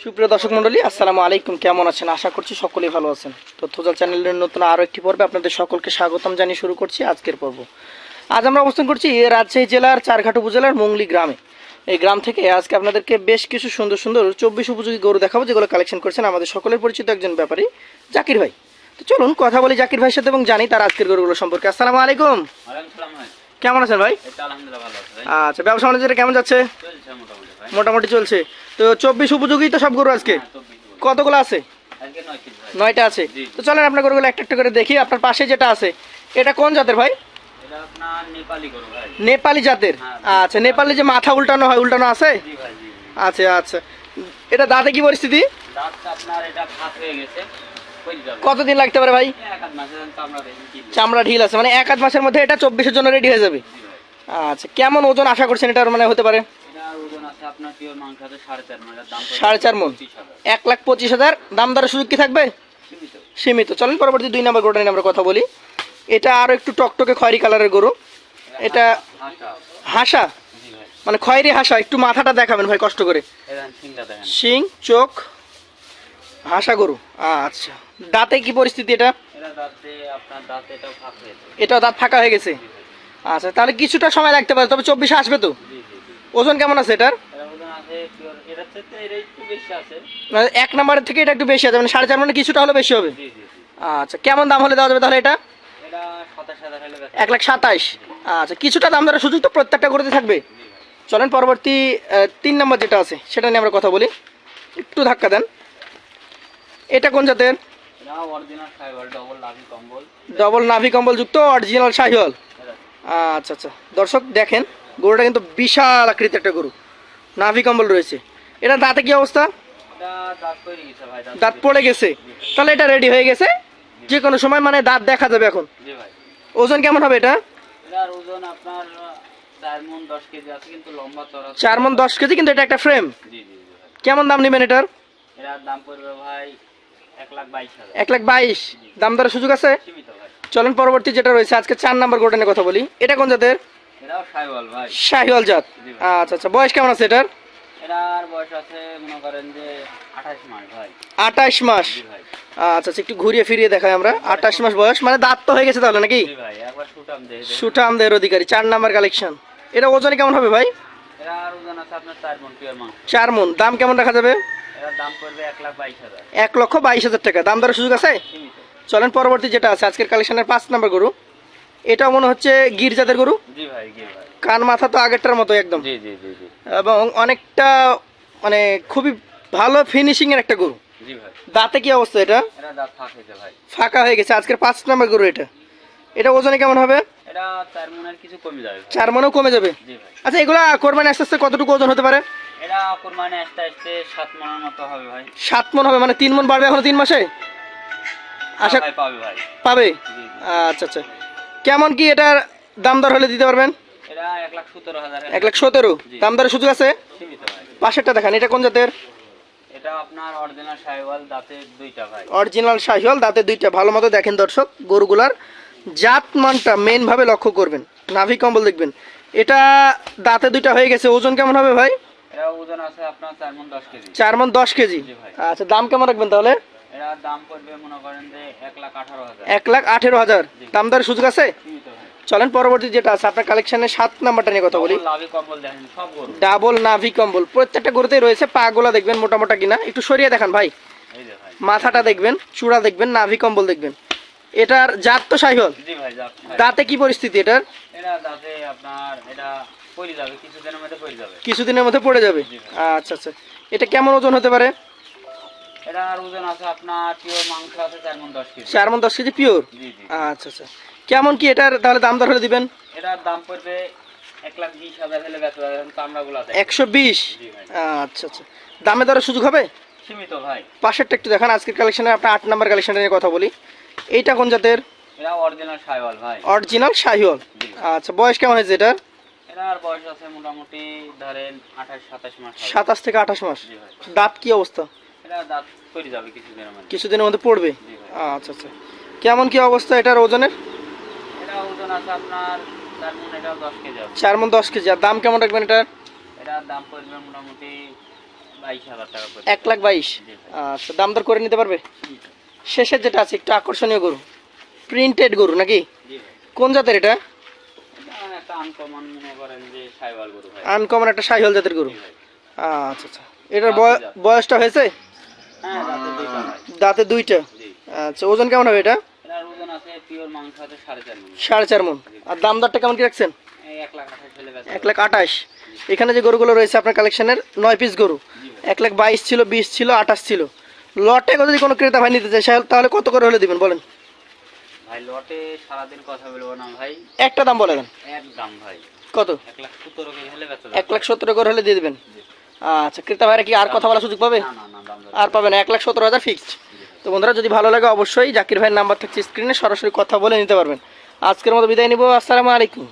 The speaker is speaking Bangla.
সুপ্রিয় দর্শক মন্ডলী আসসালামু আলাইকুম। কেমন আছেন? আশা করছি সকলেই ভালো আছেন। তথ্যজাল চ্যানেলের নতুন আরও একটি পর্বে আপনাদের সকলকে স্বাগতম জানিয়ে শুরু করছি আজকের পর্ব। আজ আমরা অবস্থান করছি রাজশাহী জেলার চারঘাট উপজেলার মংলি গ্রামে। এই গ্রাম থেকে আজকে আপনাদেরকে বেশ কিছু সুন্দর সুন্দর চব্বিশ উপযোগী গরু দেখাবো যেগুলো কালেকশন করছেন আমাদের সকলের পরিচিত একজন ব্যাপারী জাকির ভাই। তো চলুন কথা বলি জাকির ভাইয়ের সাথে এবং জানি তার আজকের গরুগুলো সম্পর্কে। আসসালামু আলাইকুম। কেমন আছেন ভাই? আচ্ছা ব্যবসা বাণিজ্যটা কেমন যাচ্ছে? মোটামুটি চলছে। তো চব্বিশ উপযোগী তো সব গরু আজকে? হ্যাঁ। কতগুলো আছে? নয়টা আছে। তো চলেন আপনার গরুগুলো একটা একটা করে দেখি। আপনার পাশে যেটা আছে এটা কোন জাতের ভাই? নেপালি জাতের? হ্যাঁ। আচ্ছা নেপালি যে মাথা উল্টানো হয় উল্টানো আছে। আচ্ছা আচ্ছা। এটা দাঁতে কি পরিস্থিতি? কতদিন লাগতে পারে ভাই। চামড়া ঢিল আছে মানে এক আধ মাসের মধ্যে এটা চব্বিশের জন্য রেডি হয়ে যাবে। আচ্ছা কেমন ওজন আশা করছেন এটার মানে হতে পারে? সাড়ে চার হাজার। এক লাখ পঁচিশ হাজার দাম দরের সুযোগ কি থাকবে? সীমিত। চলেন পরবর্তী দুই নম্বর গরুটা নিয়ে আমরা কথা বলি। এটা আরও একটু টকটকে খয়েরি কালারের গরু। এটা হাসা। মানে খয়েরি হাসা একটু মাথাটা দেখাবেন ভাই কষ্ট করে। শিং চোখ হাসা গরু। আচ্ছা। দাঁতে কি পরিস্থিতি এটা? এটা দাঁতে ফাঁক হয়ে গেছে। আচ্ছা তাহলে কিছুটা সময় লাগতে পারে তবে চব্বিশে আসবে তো? ওজন কেমন আছে এটার? মানে এক নম্বরের থেকে এটা একটু বেশি আছে মানে সাড়ে চার মানে কিছুটা হলে বেশি হবে। আচ্ছা কেমন দাম হলে দেওয়া যাবে তাহলে এটা? এক লাখ সাতাইশ আচ্ছা কিছুটা দাম দেওয়ার সুযোগ তো প্রত্যেকটা করতে থাকবে। চলেন পরবর্তী তিন নম্বর যেটা আছে সেটা নিয়ে আমরা কথা বলি। একটু ধাক্কা দেন। এটা কোন জাতের? ডবল নাভি কম্বল। যুক্ত অরিজিনাল শাহিওয়াল আচ্ছা আচ্ছা। দর্শক দেখেন গরুটা কিন্তু বিশাল আকৃতির একটা গরু। নাভি কম্বল রয়েছে। এটা দাঁতে কি অবস্থা? দাঁত পড়ে গেছে তাহলে এটা রেডি হয়ে গেছে? যে কোনো সময় মানে দাঁত দেখা যাবে এখন। ওজন কেমন হবে এটা? চার মন দশ কেজি কিন্তু এটা একটা ফ্রেম কেমন দাম নেবেন এটার? এক লাখ বাইশ দাম দরের সুযোগ আছে? চলেন পরবর্তী যেটা রয়েছে আজকে চার নাম্বার গোটা নিয়ে কথা বলি। এটা কোন জাতের? এটাও ভাই। শাহিওয়াল জাত। আচ্ছা আচ্ছা বয়স কেমন আছে এটার? এটার বয়স আছে মনে করেন যে আঠাশ মাস ভাই। আঠাশ মাস। আচ্ছা আচ্ছা একটু ঘুরিয়ে ফিরিয়ে দেখাই আমরা। আঠাশ মাস বয়স মানে দাঁত তো হয়ে গেছে তাহলে নাকি? জি ভাই একবার অধিকারী চার নাম্বার কালেকশন এটা ওজনে কেমন হবে ভাই? এটার ওজন আছে আপনার চার পিওর মাংস। চার দাম কেমন রাখা যাবে? এটার দাম পড়বে এক লাখ বাইশ হাজার। এক লক্ষ বাইশ হাজার টাকা। দাম দরের সুযোগ আছে? চলেন পরবর্তী যেটা আছে আজকের কালেকশনের পাঁচ নাম্বার গরু। এটাও মনে হচ্ছে গির? জাতের গরু কান মাথা তো আগেরটার মতো একদম। এবং অনেকটা মানে খুবই ভালো ফিনিশিং এর একটা গরু। দাঁতে কি অবস্থা এটা? এটা ফাঁক হয়ে গেছে। আজকের পাঁচ নাম্বার গরু এটা। এটা ওজনে কেমন হবে? চার মনের কমে যাবে। মনেও কমে যাবে? আচ্ছা এগুলা কোরবানি আস্তে আস্তে কতটুকু ওজন হতে পারে? এটা সাত মন হবে মানে তিন মন বাড়বে এখনও তিন মাসে? আশা হ্যাঁ পাবে পাবে। আচ্ছা আচ্ছা। কেমন কি এটার দাম দর হলে দিতে পারবেন? এক লাখ সতেরো হাজার। এক লাখ সতেরো জি। দাম দরের সুযোগ আছে? পাশেরটা দেখান এটা কোন জাতের? অরিজিনাল দাঁতে দুইটা ভাই। অরিজিনাল শাহিওয়াল দাঁতে দুইটা। ভালো মতো দেখেন দর্শক গরুগুলার জাত মানটা মেন লক্ষ্য করবেন। নাভি কম্বল দেখবেন। এটা দাঁতে দুইটা হয়ে গেছে। ওজন কেমন হবে ভাই? চার মন দশ কেজি। আচ্ছা দাম কেমন রাখবেন তাহলে? এটার দাম পড়বে মনে করেন যে এক লাখ আঠারো হাজার। এক লাখ আঠেরো হাজার। দাম সুযোগ আছে? চলেন পরবর্তী যেটা আছে আপনার কালেকশনের সাত নাম্বারটা নিয়ে কথা বলি। ডবল নাভি কম্বল। প্রত্যেকটা গরুতেই রয়েছে পাগুলা দেখবেন মোটা মোটা কিনা। একটু সরিয়ে দেখান ভাই। মাথাটা দেখবেন চূড়া দেখবেন নাভি কম্বল দেখবেন। এটার জাত তো ভাই দাঁতে কি পরিস্থিতি এটার? কিছুদিনের মধ্যে পড়ে যাবে। আচ্ছা আচ্ছা। এটা কেমন ওজন হতে পারে? এটার ওজন আছে আপনার পিওর মাংস আছে চার মন দশ কেজি। চার মন দশ কেজি পিওর আচ্ছা আচ্ছা। কেমন কি এটার তাহলে দাম দর হলে দিবেন? এটার দাম পড়বে এক লাখ বিশ হাজার হলে বেচা চামড়াগুলো একশো বিশ? আচ্ছা আচ্ছা। দামে দরের সুযোগ হবে? সীমিত ভাই। পাশেরটা একটু দেখান আজকের কালেকশনে আপনার আট নাম্বার কালেকশনটা নিয়ে কথা বলি। এইটা কোন জাতের? এটা অরিজিনাল সাইওয়াল ভাই। অরিজিনাল শাহিওয়াল। আচ্ছা বয়স কেমন হয়েছে এটার? এটার বয়স আছে মোটামুটি ধরেন আঠাশ সাতাশ মাস সাতাশ থেকে আঠাশ মাস। দাঁত কি অবস্থা? কিছুদিনের মধ্যে। মধ্যে পড়বে? আচ্ছা আচ্ছা। কেমন কি অবস্থা এটার ওজনের? চার মন দশ কেজি আর দাম কেমন রাখবেন এটার? এক লাখ বাইশ? আচ্ছা দাম দর করে নিতে পারবে? শেষের যেটা আছে একটু আকর্ষণীয় গরু। প্রিন্টেড গরু নাকি? কোন জাতের এটা? আনকমন মনে একটা সাহিহল জাতের গরু। আচ্ছা আচ্ছা। এটার বয়- বয়সটা হয়েছে? দাঁতে দুইটা আচ্ছা ওজন কেমন হবে এটা? সাড়ে চার মন আর দাম দরটা কেমন কি রাখছেন? এক লাখ আঠাশ এখানে যে গরুগুলো রয়েছে আপনার কালেকশনের নয় পিস গরু। এক লাখ বাইশ ছিল বিশ ছিল আঠাশ ছিল। লটে যদি কোনো ক্রেতা ভাই নিতে চায় তাহলে কত করে হলে দিবেন বলেন? ভাই লটে সারাদিন কথা বলব না ভাই। একটা দাম বলে দেন। ভাই। কত? এক লাখ সতেরো করে হলে দিয়ে দিবেন। আচ্ছা ক্রেতা ভাইরা কি আর কথা বলার সুযোগ পাবে? আর পাবে না এক লাখ সতেরো হাজার ফিক্সড তো বন্ধুরা যদি ভালো লাগে অবশ্যই জাকির ভাইয়ের নাম্বার থাকছে স্ক্রিনে সরাসরি কথা বলে নিতে পারবেন। আজকের মতো বিদায় নিব আসসালামু আলাইকুম।